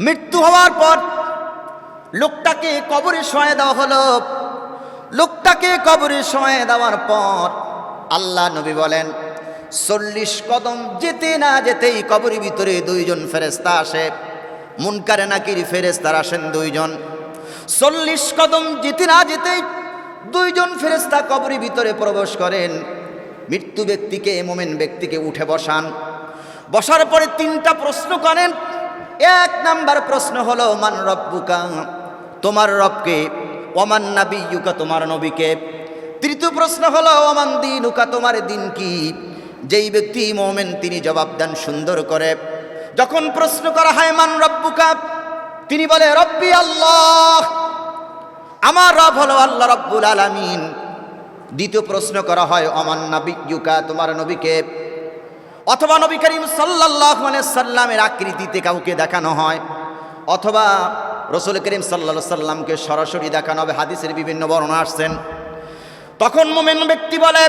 মৃত্যু হওয়ার পর লোকটাকে কবরে শোয়ে দেওয়া হলো। লোকটাকে কবরে শোয়ে দেওয়ার পর আল্লাহ নবী বলেন, চল্লিশ কদম যেতে না যেতেই কবরের ভিতরে দুইজন ফেরেস্তা আসে। মুনকারে নাকির ফেরেস্তার আসেন দুইজন। চল্লিশ কদম যেতে না যেতেই দুইজন ফেরেস্তা কবরের ভিতরে প্রবেশ করেন। মৃত্যু ব্যক্তিকে, মোমেন ব্যক্তিকে উঠে বসান। বসার পরে তিনটা প্রশ্ন করেন এক নাম্বার প্রশ্ন হলো, মান রব্বুকা? তোমার রবকে, ওমান নাবিয়ুকা তোমার নবীকে। তৃতীয় প্রশ্ন হলো, ওমান দিনুকা? তোমার দিন কি? যেই ব্যক্তি মোমেন, তিনি জবাব দেন সুন্দর করে। যখন প্রশ্ন করা হয়, মান রব্বুকা? তিনি বলে, রব্বি আল্লাহ। আমার রব হলো আল্লাহ রব্বুল আলামিন। দ্বিতীয় প্রশ্ন করা হয় অমান নাবিয়ুকা তোমার নবীকে। অথবা নবী করিম সাল্লাহ সাল্লামের আকৃতিতে কাউকে দেখানো হয়, অথবা রসুল করিম সাল্লা সাল্লামকে সরাসরি দেখানো হবে, হাদিসের বিভিন্ন বর্ণনা আসছেন। তখন মোমেন ব্যক্তি বলে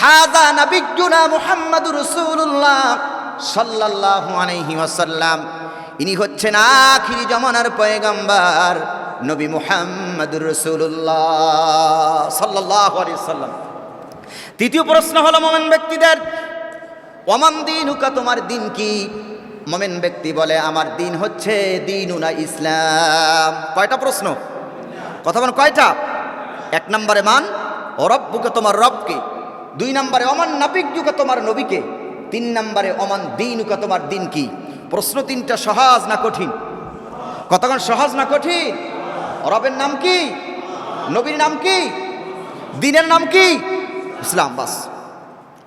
হাদা নাবিজ্জুনা মুহাম্মাদুর রাসূলুল্লাহ সাল্লাল্লাহু আলাইহি ওয়াসাল্লাম। ইনি হচ্ছেন আখিরি জমানার পয়গম্বর নবী মুহাম্মাদুর রাসূলুল্লাহ সাল্লাল্লাহু আলাইহি সাল্লাম তৃতীয় প্রশ্ন হলো মোমেন ব্যক্তিদের ওমান দিন উকা তোমার দিন কি? মোমেন ব্যক্তি বলে, আমার দিন হচ্ছে দিন উনা ইসলাম। কয়টা প্রশ্ন? কথা বলেন কয়টা? এক নম্বরে মান, ও রব্বুকে তোমার রবকে। দুই নম্বরে অমান নাবিক যুগে তোমার নবীকে। তিন নম্বরে অমান দিন উকা তোমার দিন কি? প্রশ্ন তিনটা সহজ না কঠিন? কতক্ষণ সহজ না কঠিন? রবের নাম কি? নবীর নাম কি? দিনের নাম কি? ইসলাম, বাস।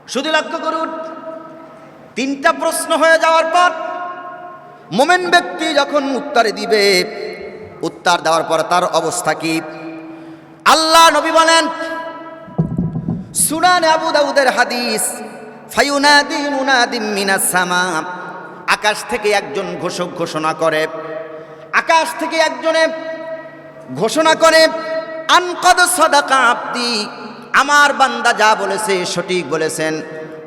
শুধু লক্ষ্য করুন তিনটা প্রশ্ন হয়ে যাওয়ার পর মোমেন ব্যক্তি যখন উত্তরে দিবে, উত্তর দেওয়ার পর তার অবস্থা কি? আল্লাহ নবী বলেন, সুনান আবু দাউদের হাদিস আকাশ থেকে একজন ঘোষক ঘোষণা করে, আকাশ থেকে একজনে ঘোষণা করে, আনকদ সদাকা আব্দি, আমার বান্দা যা বলেছে সঠিক বলেছেন।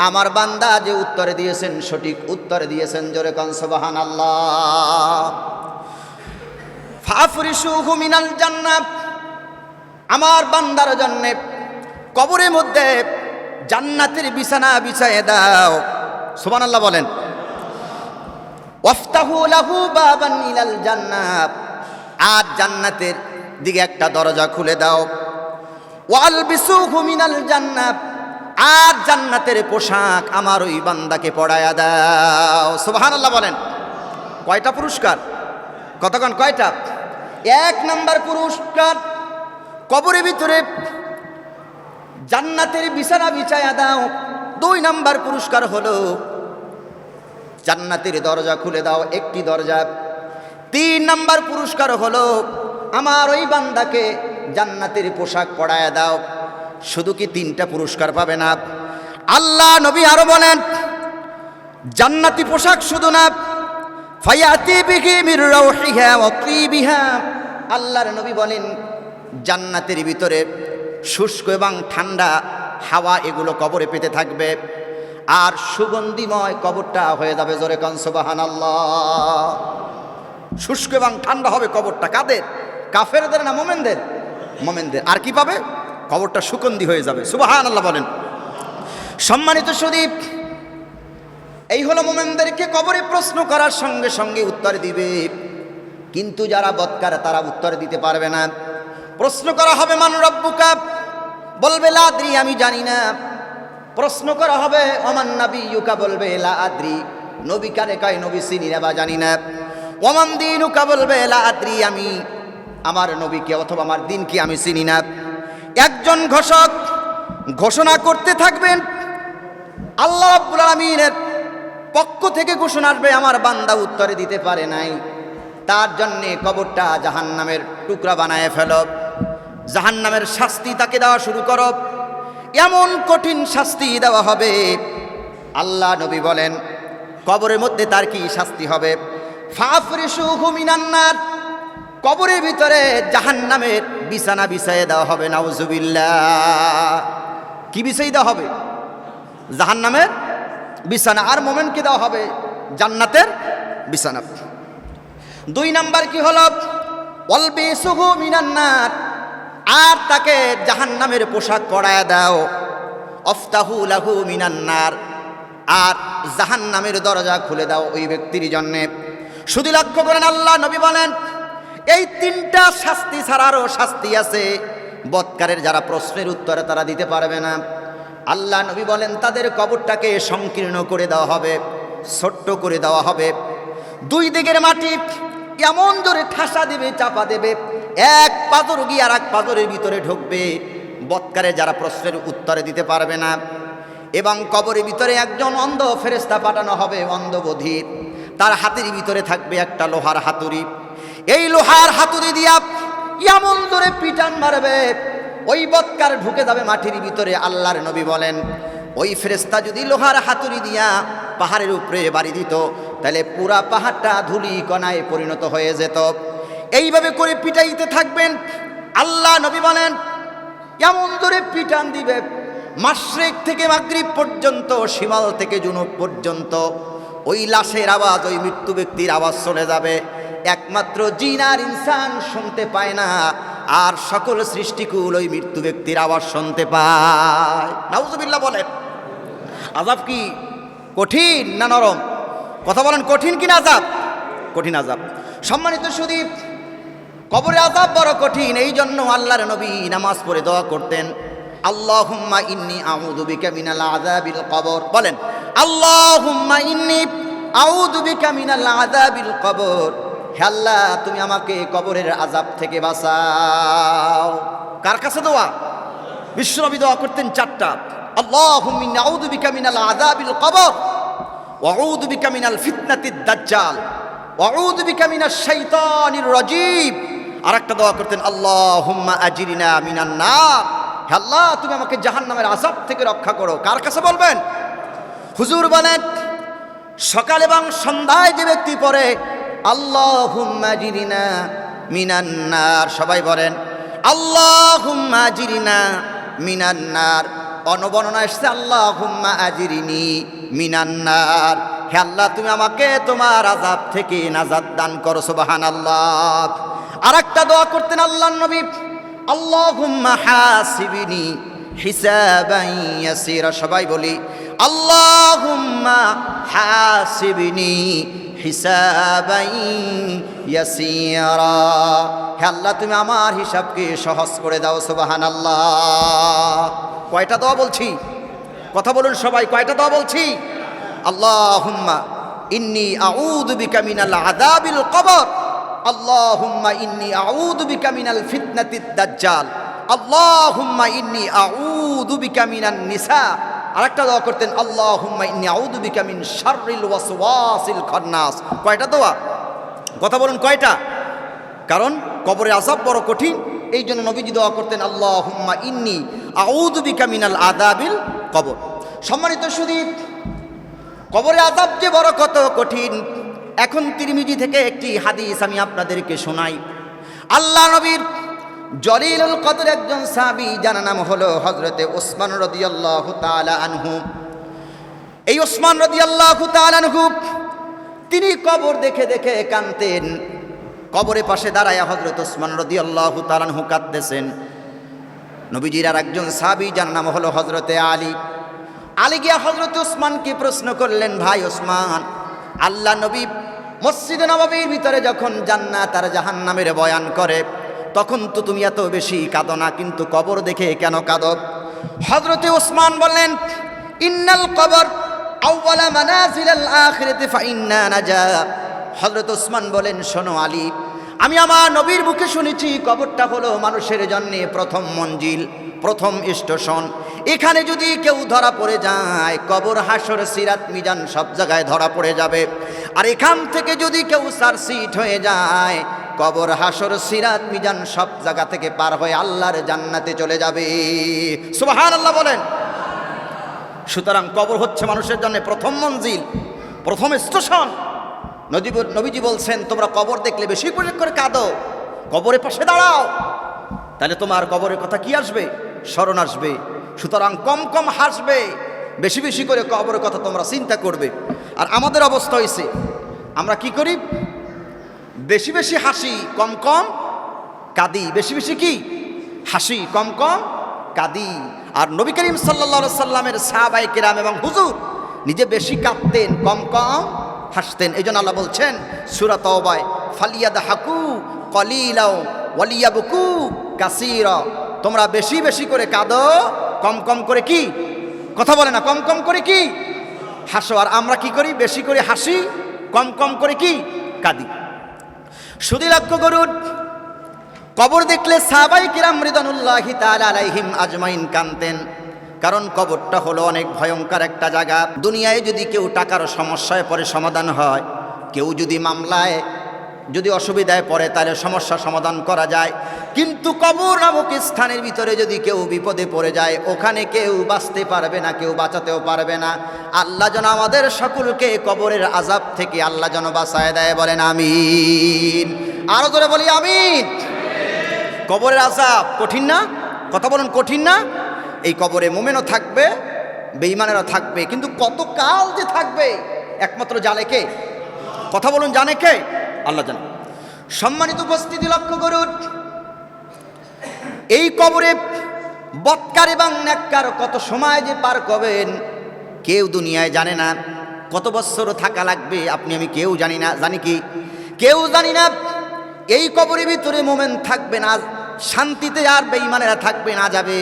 আমার বান্দা যে উত্তরে দিয়েছেন, সঠিক উত্তরে দিয়েছেন, জোরে কনসবাহান আল্লাহ আমার বান্দার জন্য কবরের মধ্যে জান্নাতের বিছানা বিছায়ে দাও। সুবহানাল্লাহ বলেন, ওয়াফতাহু লাহু আর জান্নাতের দিকে একটা দরজা খুলে দাও। ওয়াল বিসুহু মিনাল জান্নাত। আর জান্নাতের পোশাক আমার ওই বান্দাকে পড়ায়া দাও। সুবহানাল্লাহ বলেন। কয়টা পুরস্কার? কতক্ষণ? কয়টা? এক নাম্বার পুরস্কার কবরের ভিতরে জান্নাতের বিছানা বিছায়া দাও। দুই নাম্বার পুরস্কার হলো জান্নাতের দরজা খুলে দাও, একটি দরজা। তিন নাম্বার পুরস্কার হলো আমার ওই বান্দাকে জান্নাতের পোশাক পড়ায়া দাও। শুধু কি তিনটা পুরস্কার পাবে না? আল্লাহ নবী আরও বলেন, জান্নাতি পোশাক শুধু না আল্লাহর নবী বলেন, জান্নাতের ভিতরে শুষ্ক এবং ঠান্ডা হাওয়া এগুলো কবরে পেতে থাকবে, আর সুগন্ধিময় কবরটা হয়ে যাবে জোরে কনসবাহান আল্লাহ শুষ্ক এবং ঠান্ডা হবে কবরটা কাদের? কাফেরদের না মোমেনদের? মোমেনদের। আর কি পাবে? কবরটা সুগন্ধি হয়ে যাবে। সুবাহান আল্লাহ বলেন। সম্মানিত সুদীপ, এই হলো মোমেনদেরকে কবরে প্রশ্ন করার সঙ্গে সঙ্গে উত্তর দিবে। কিন্তু যারা বৎকার তারা উত্তর দিতে পারবে না। প্রশ্ন করা হবে, মান রব্বুকা? বলবে লাদ্রি আমি জানি না। প্রশ্ন করা হবে অমান নাবি ইউকা বলবে, লা আদ্রি। নবী কারে কয়, নবী চিনি বা জানি না। ওমান দিন উকা বলবে, লা আদ্রি, আমি। আমার নবীকে অথবা আমার দিনকে আমি চিনি না। একজন ঘোষক ঘোষণা করতে থাকবেন। আল্লাহ রাব্বুল আলামিনের পক্ষ থেকে ঘোষণা আসবে, আমার বান্দা উত্তরে দিতে পারে নাই। তার জন্যে কবরটা জাহান্নামের টুকরা বানায় ফেল। জাহান্নামের শাস্তি তাকে দেওয়া শুরু কর। এমন কঠিন শাস্তি দেওয়া হবে। আল্লাহ নবী বলেন, কবরের মধ্যে তার কি শাস্তি হবে? ফাফরিসুহু মিনান্নার। কবরের ভিতরে জাহান্নামের বিছানা বিছাইয়ে দেওয়া হবে, নাউজুবিল্লাহ। কি বিছাই দেওয়া হবে? জাহান্নামের বিছানা। আর মোমেনকে দেওয়া হবে? জান্নাতের বিছানা। দুই নাম্বার কি হল? অলবি সুহু মিনান্নার। আর তাকে জাহান্নামের পোশাক পরায় দাও। অফতাহু লাহু মিনান্নার। আর জাহান্নামের দরজা খুলে দাও ওই ব্যক্তির জন্যে। শুধু লক্ষ্য করেন আল্লাহ, নবী বলেন এই তিনটা শাস্তি ছাড়ারও শাস্তি আছে। বৎকারের যারা প্রশ্নের উত্তরে তারা দিতে পারবে না। আল্লাহ নবী বলেন, তাদের কবরটাকে সংকীর্ণ করে দেওয়া হবে, ছোট্ট করে দেওয়া হবে। দুই দিকের মাটি এমন জোরে ঠাসা দেবে, চাপা দেবে, এক পাথর গিয়ে আর এক পাথরের ভিতরে ঢুকবে। বৎকারে যারা প্রশ্নের উত্তরে দিতে পারবে না, এবং কবরের ভিতরে একজন অন্ধ ফেরেস্তা পাঠানো হবে অন্ধ বধির তার হাতের ভিতরে থাকবে একটা লোহার হাতুড়ি। এই লোহার হাতুড়ি দিয়া এমন জোরে পিটান মারবে। ওই বৎকার ঢুকে যাবে মাটির ভিতরে, আল্লাহর নবী বলেন। ওই ফেরেস্তা যদি লোহার হাতুড়ি দিয়া পাহাড়ের উপরে বাড়ি দিত, তাহলে পুরা পাহাড়টা ধুলি কণায় পরিণত হয়ে যেত। এইভাবে করে পিটাইতে থাকবেন। আল্লাহ নবী বলেন এমন ধরে পিটান দিবে। মাসরেক থেকে মাগরিব পর্যন্ত, শিমাল থেকে জুনুব পর্যন্ত। ওই লাশের আওয়াজ, ওই মৃত্যু ব্যক্তির আওয়াজ চলে যাবে। একমাত্র জিন আর ইনসান শুনতে পায় না, আর সকল সৃষ্টিকুল ওই মৃত্যু ব্যক্তির আওয়াজ শুনতে পায়। নাউজুবিল্লাহ বলেন আজাব কি কঠিন না নরম? কথা বলেন, কঠিন কি না আজাব কঠিন আজাব সম্মানিত সুদীপ, কবরে আজাব বড় কঠিন এই জন্য আল্লাহর নবী নামাজ পড়ে দোয়া করতেন, আল্লাহুম্মা ইন্নি আউযু বিকা মিনাল আযাবিল কবর। বলেন, আল্লাহুম্মা ইন্নি আউযু বিকা মিনাল আযাবিল কবর। আল্লাহ, তুমি আমাকে কবরের আজাব থেকে বাঁচাও। কার কাছে দোয়া? বিশ্বনবী দোয়া করতেন চারটা। রাজীম আরেকটা দোয়া করতেন, আল্লাহুম্মা আজিরিনা মিনান নার। হে আল্লাহ, তুমি আমাকে জাহান্নামের আযাব থেকে রক্ষা করো। কার কাছে বলবেন? হুজুর বলেন, সকাল এবং সন্ধ্যায় যে ব্যক্তি পড়ে আল্লাহুম্মা জিরিনা মিনান্নার সবাই বলেন, আল্লাহুম্মা জিরিনা মিনান্নার অনবর্ণনা এসছে, আল্লাহুম্মা আজিরিনি মিনান্নার হে আল্লাহ, তুমি আমাকে তোমার আজাব থেকে নাজাদ দান করো সুবাহান আল্লাহ আর একটা দোয়া করতেন আল্লাহ নবী, আল্লাহুম্মা হাসিবিনি হিসাবান ইয়াসিরা। সবাই বলি, আল্লাহুম্মা হাসিবিনি হিসাবাই ইয়াসিরা। হে আল্লাহ, তুমি আমার হিসাবকে সহজ করে দাও সুবাহান আল্লাহ কয়টা দোয়া বলছি? কথা বলুন সবাই, কয়টা দোয়া বলছি? আল্লাহুম্মা ইন্নি আউযু বিকা মিনাল আযাবিল কবর। আল্লাহুম্মা ইন্নি আউযু বিকা মিনাল ফিতনাতিদ দাজ্জাল। আল্লাহুম্মা ইন্নি আউযু বিকা মিনান নিসা। আরেকটা দোয়া করতেন ইন্নি মিন ওয়াসওয়াসিল খান্নাস। কয়টা দোয়া? কথা বলুন, কয়টা? কারণ কবরে আসাব বড় কঠিন এই জন্য নবীজি দোয়া করতেন, আল্লাহুম্মা ইন্নি আউযু বিকা মিনাল কবর। সম্মানিত সুদীপ, কবরে আজাব যে বড় কত কঠিন, এখন তিরমিজি থেকে একটি হাদিস আমি আপনাদেরকে শোনাই। আল্লাহ নবীর জলিলুল কদর একজন সাবি যার নাম হলো হজরতে ওসমান রদিয়াল্লাহু তাআলা আনহু। এই ওসমান রদিয়াল্লাহু তাআলা আনহু, তিনি কবর দেখে দেখে কানতেন কবরের পাশে দাঁড়ায় হজরত ওসমান রদিয়াল্লাহু তাআলা আনহু কাঁদতেছেন। নবীজির আর একজন সাবি যার নাম হলো হজরতে আলী। আলী গিয়া হজরত ওসমানকে প্রশ্ন করলেন, ভাই ওসমান, আল্লাহ নবী মসজিদে নবাবির ভিতরে যখন জান্নাত আর জাহান্নামের বয়ান করে তখন তো তুমি এত বেশি কাঁদো না, কিন্তু কবর দেখে কেন কাঁদো? হজরতে ওসমান বললেন, ইন্নাল কবর আউওয়ালা মানাজিলাল আখিরাতি ফাইন্না নাজা। হজরত ওসমান বলেন, শোনো আলী, আমি আমার নবীর মুখে শুনেছি, কবরটা হলো মানুষের জন্য প্রথম মঞ্জিল, প্রথম স্টেশন। এখানে যদি কেউ ধরা পড়ে যায়, কবর, হাসর, সিরাত, মিজান সব জায়গায় ধরা পড়ে যাবে। আর এখান থেকে যদি কেউ সারসিট হয়ে যায় কবর, হাসর, সিরাত, মিজান সব জায়গা থেকে পার হয়ে আল্লাহর জান্নাতে চলে যাবে। সুবাহান আল্লাহ বলেন। সুতরাং কবর হচ্ছে মানুষের জন্য প্রথম মঞ্জিল, প্রথম স্টেশন। নদী নবীজি বলছেন, তোমরা কবর দেখলে বেশি করে করে কাঁদো কবরের পাশে দাঁড়াও। তাহলে তোমার কবরের কথা কি আসবে? স্মরণ আসবে। সুতরাং কম কম হাসবে, বেশি বেশি করে কবরের কথা তোমরা চিন্তা করবে। আর আমাদের অবস্থা হয়েছে আমরা কি করি? বেশি বেশি হাসি কম কম, কাদি। বেশি বেশি কি? হাসি কম কম, কাদি। আর নবী করিম সাল্লা সাল্লামের সাহাবাই কিরাম এবং হুজুর নিজে বেশি কাঁদতেন, কম কম হাসতেন। এই জন্য আল্লাহ বলছেন সুরাত ফালিয়াদ হাকু কলিলাও ওয়ালিয়া বুকু কাসির। তোমরা বেশি বেশি করে কাঁদো, কম কম করে কি? কথা বলে না, কম কম করে কি? হাসো। আর আমরা কি করি? বেশি করে হাসি, কম কম করে কি? কাঁদি। শুধু লক্ষ্য করুন কবর দেখলে সাবাই কিরাম মৃদানুল্লাহি আলাইহিম আজমাইন কানতেন কারণ কবরটা হলো অনেক ভয়ঙ্কর একটা জায়গা। দুনিয়ায় যদি কেউ টাকার সমস্যায় পরে সমাধান হয়, কেউ যদি মামলায় যদি অসুবিধায় পড়ে, তাহলে সমস্যা সমাধান করা যায়। কিন্তু কবর নামক স্থানের ভিতরে যদি কেউ বিপদে পড়ে যায়, ওখানে কেউ বাঁচতে পারবে না, কেউ বাঁচাতেও পারবে না। আল্লাহ যেন আমাদের সকলকে কবরের আজাব থেকে আল্লাহ যেন বাঁচায় দেয়, বলেন আমিন। আরও ধরে বলি, আমিন। কবরের আজাব কঠিন না? কথা বলুন, কঠিন না? এই কবরে মোমেনও থাকবে, বেঈমানেরও থাকবে, কিন্তু কত কাল যে থাকবে? একমাত্র জানে কে? কথা বলুন, জানে কে? আল্লাহ জানে সম্মানিত উপস্থিতি লক্ষ্য করুন এই কবরে বৎকার এবং ন্যাক্কার কত সময় যে পার করবেন, কেউ দুনিয়ায় জানে না। কত বছর থাকা লাগবে, আপনি আমি কেউ জানি না, জানি কি? কেউ জানি না। এই কবরের ভিতরে মোমেন থাকবে না, শান্তিতে আর বেঈমানেরা থাকবে না যাবে